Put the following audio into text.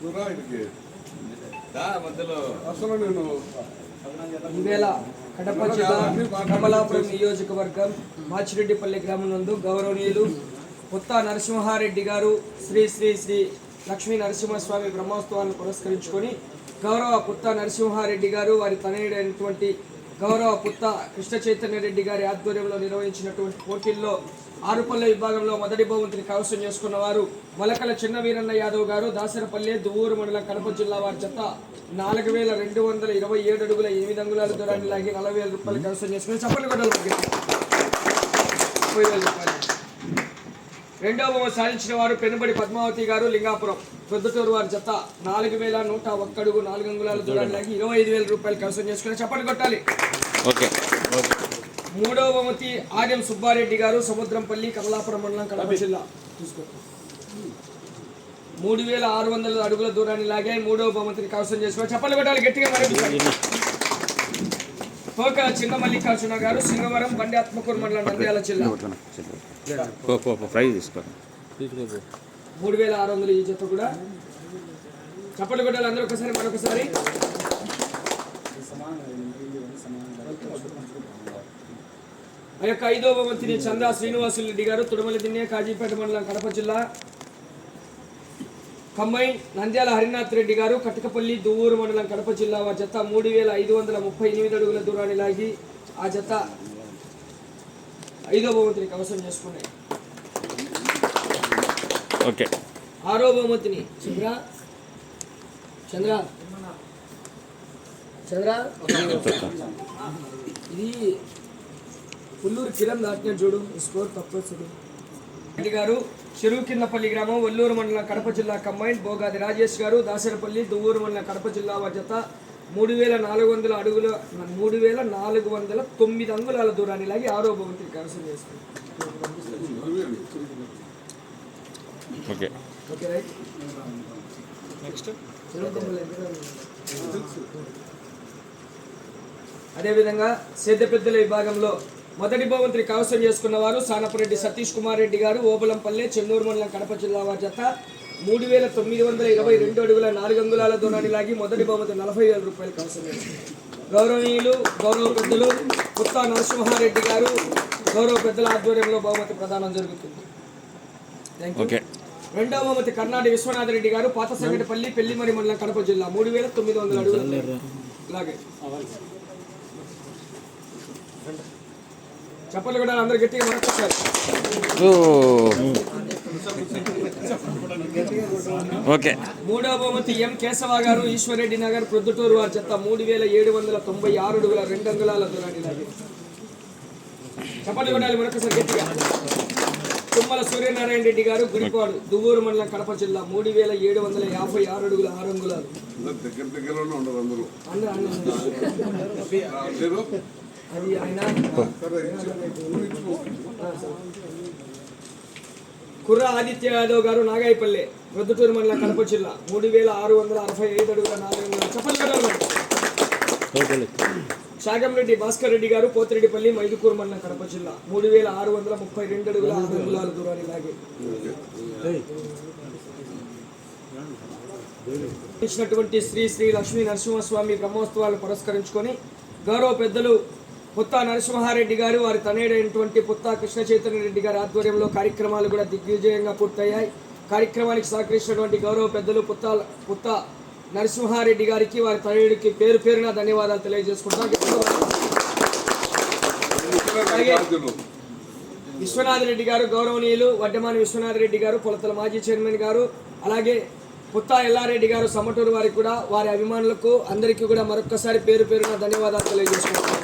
దూరా అసలు నేను కడప జిల్లా కమలాపురం నియోజకవర్గం మాచిరెడ్డిపల్లి గ్రామం నందు గౌరవనీయులు కొత్త నరసింహారెడ్డి గారు శ్రీ శ్రీ శ్రీ లక్ష్మీ నరసింహస్వామి బ్రహ్మోత్సవాలను పురస్కరించుకొని గౌరవ పుత్త నరసింహారెడ్డి గారు వారి తనయుడైనటువంటి గౌరవ పుత్త కృష్ణ చైతన్య రెడ్డి గారి ఆధ్వర్యంలో నిర్వహించినటువంటి పోటీల్లో ఆరుపల్లె విభాగంలో మొదటి బహుమతిని కైవసం చేసుకున్న వారు మొలకల చిన్న వీరన్న యాదవ్ గారు దాసరపల్లె దువ్వూరు మండలం కడప జిల్లా వారి జత నాలుగు వేల రెండు వందల ఇరవై ఏడు అడుగుల ఎనిమిది అంగుళాల దూరాన్ని లాగి నలభై వేల రూపాయలు కైవసం చేసుకుని చప్పట్లు కొట్టాలి రెండవ బొమ్మ సాధించిన వారు పెనుబడి పద్మావతి గారు లింగాపురం. ప్రొద్దుటూరు వారి జత నాలుగు వేల నూట ఒక్క అడుగు నాలుగు అంగుళాల దూరాన్ని లాగి ఇరవై ఐదు వేల రూపాయలు కైవసం చేసుకుని చప్పట్లు కొట్టాలి. ఓకే. మూడవ బహుమతి ఆర్యం సుబ్బారెడ్డి గారు సముద్రంపల్లి కమలాపురం మండలం కడప జిల్లా. చూసుకో మూడు వేల ఆరు వందల అడుగుల దూరాన్ని లాగే మూడవ బహుమతిని కవసం చేసుకుని చెప్పలు కొట్టాలి. గట్టిగా మరి పోక చిన్న మల్లికార్జున గారు సింగవరం బండి ఆత్మకూరు మండలం నంద్యాల జిల్లా. పో పో పో ఫ్రై తీసుకో. మూడు వేల ఆరు వందలు ఈ జత కూడా. చప్పట్లు కొట్టాలి అందరూ ఒకసారి మరొకసారి. ఆ యొక్క ఐదవ బహుమతిని చందా శ్రీనివాసులు రెడ్డి గారు తుడమల దిన్నే కాజీపేట మండలం కడప జిల్లా. కమ్మై నంద్యాల హరినాథ్ రెడ్డి గారు కటకపల్లి దువ్వూరు మండలం కడప జిల్లా వారి జత మూడు వేల ఐదు వందల ముప్పై ఎనిమిది అడుగుల దూరాన్ని లాగి ఆ జత ఐదో బహుమతిని కవసం చేసుకున్నాయి. ఓకే. ఆరో బహుమతిని. చంద్ర చంద్ర. చంద్ర. ఇది పుల్లూరు కిరణ్ దాటిన చూడు స్కోర్ తక్కువ చూడు. రెడ్డి గారు చెరువు కిందపల్లి గ్రామం ఒల్లూరు మండలం కడప జిల్లా కంబైన్ బోగాది రాజేష్ గారు దాసరపల్లి దువ్వూరు మండలం కడప జిల్లా వారి మూడు వేల నాలుగు వందల అడుగుల మూడు వేల నాలుగు వందల తొమ్మిది అంగుళాల దూరాన్ని లాగి ఆరో బహుమతిని కవసం చేసుకుంది ఓకే. ఓకే రైట్ నెక్స్ట్ అదేవిధంగా సేద్య పెద్దల విభాగంలో మొదటి బహుమతిని కవసం చేసుకున్న వారు సానపరెడ్డి సతీష్ కుమార్ రెడ్డి గారు ఓబలంపల్లె చెన్నూరు మండలం కడప జిల్లా వారి జత మూడు వేల తొమ్మిది వందల ఇరవై రెండు అడుగుల నాలుగు అంగుళాల దూరాన్ని లాగి మొదటి బహుమతి నలభై వేల రూపాయలు కవసం గౌరవనీయులు గౌరవ పెద్దలు పుత్తా నరసింహారెడ్డి గారు గౌరవ పెద్దల ఆధ్వర్యంలో బహుమతి ప్రదానం జరుగుతుంది. Thank you okay. రెండవ బహుమతి కర్ణాటి విశ్వనాథ రెడ్డి గారు పాత సంగటిపల్లి పెళ్ళిమరి మండలం కడప జిల్లా. మూడు వేల తొమ్మిది వందల అడుగులు అలాగే. చెప్పలు కూడా అందరు గట్టిగా ఓకే. మూడవ బహుమతి ఎం కేశవ గారు ఈశ్వరెడ్డి నగర్ ప్రొద్దుటూరు వారి చెత్త. మూడు వేల ఏడు వందల తొంభై ఆరు అడుగుల రెండు అంగుళాల దూరాన్ని లాగి. చెప్పలు కొట్టాలి మరొకసారి గట్టిగా. తుమ్మల సూర్యనారాయణ రెడ్డి గారు గుడిపాడు దువ్వూరు మండలం కడప జిల్లా మూడు వేల ఏడు వందల యాభై ఆరు అడుగుల ఆరు అంగుళాలు. దగ్గర దగ్గరలోనే ఉండరు అందరూ అది ఆయన. కుర్ర ఆదిత్య యాదవ్ గారు నాగాయపల్లె ప్రొద్దుటూరు మండలం కడప జిల్లా మూడు వేల ఆరు వందల అరవై ఐదు అడుగుల నాలుగు వందల కట్టాలి శాగంరెడ్డి భాస్కర్ రెడ్డి గారు పోతిరెడ్డిపల్లి మైదుకూరు మండలం కడప జిల్లా. మూడు వేల ఆరు వందల ముప్పై రెండు అడుగుల ఆరు అంగుళాల దూరాన్ని లాగి. ఇచ్చినటువంటి శ్రీ శ్రీ లక్ష్మీ నరసింహస్వామి బ్రహ్మోత్సవాలను పురస్కరించుకొని గౌరవ పెద్దలు పుత్తా నరసింహారెడ్డి గారు వారి తనయుడైనటువంటి పుత్తా కృష్ణ చైతన్య రెడ్డి గారి ఆధ్వర్యంలో కార్యక్రమాలు కూడా దిగ్విజయంగా పూర్తయ్యాయి. కార్యక్రమానికి సహకరించినటువంటి గౌరవ పెద్దలు పుత్తా పుత్తా నరసింహారెడ్డి గారికి వారి తనయుడికి పేరు పేరున ధన్యవాదాలు తెలియజేసుకుంటాం విశ్వనాథ్ రెడ్డి గారు గౌరవనీయులు వడ్డమాని విశ్వనాథ్ రెడ్డి గారు కొలతల మాజీ చైర్మన్ గారు అలాగే పుత్తా ఎల్లారెడ్డి గారు సమటూరు వారికి కూడా వారి అభిమానులకు అందరికీ కూడా మరొక్కసారి పేరు పేరున ధన్యవాదాలు తెలియజేసుకుంటున్నాను